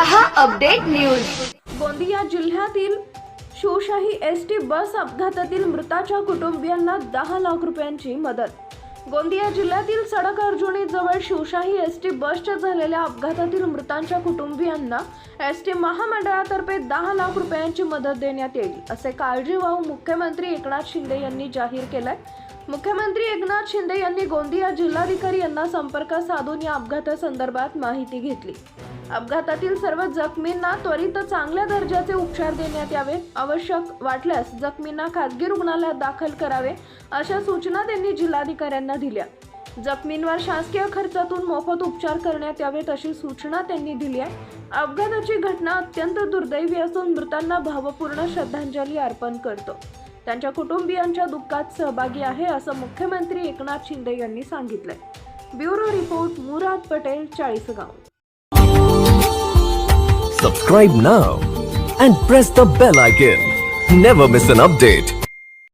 रहा update news. Gondia जिल्ह्यातील Shivshahi S T bus अपघातातील मृताच्या कुटुंबियांना दहा लाख रुपयांची मदत. गोंदिया जिल्ह्यातील सडक अर्जुनी जवळ शिवशाही एस टी बसच्या झालेल्या अपघातातील मृतांच्या कुटुंबियांना एस टी महामंडळातर्फे दहा लाख रुपयांची मदत देण्यात येईल असे काळजीवाहू मुख्यमंत्री एकनाथ शिंदे यांनी जाहीर केलंय. मुख्यमंत्री एकनाथ शिंदे यांनी गोंदिया जिल्हाधिकारी यांना संपर्क साधून या अपघातासंदर्भात माहिती घेतली. अपघातातील सर्व जखमींना त्वरित चांगल्या दर्जाचे उपचार देण्यात यावे आवश्यक वाटल्यास जखमींना खासगी रुग्णालयात दाखल करावे अशा सूचना त्यांनी जिल्हाधिकाऱ्यांना दिल्या. जखमींवर शासकीय खर्चातून मोफत उपचार करण्यात यावेत अशी सूचना त्यांनी दिली आहे. अपघाताची घटना अत्यंत दुर्दैवी असून मृतांना भावपूर्ण श्रद्धांजली अर्पण करतो. त्यांच्या कुटुंबियांच्या दुःखात सहभागी आहे असं मुख्यमंत्री एकनाथ शिंदे यांनी सांगितलंय. Bureau report Murad Patel Chalisgaon. Subscribe now and press the bell icon never miss an update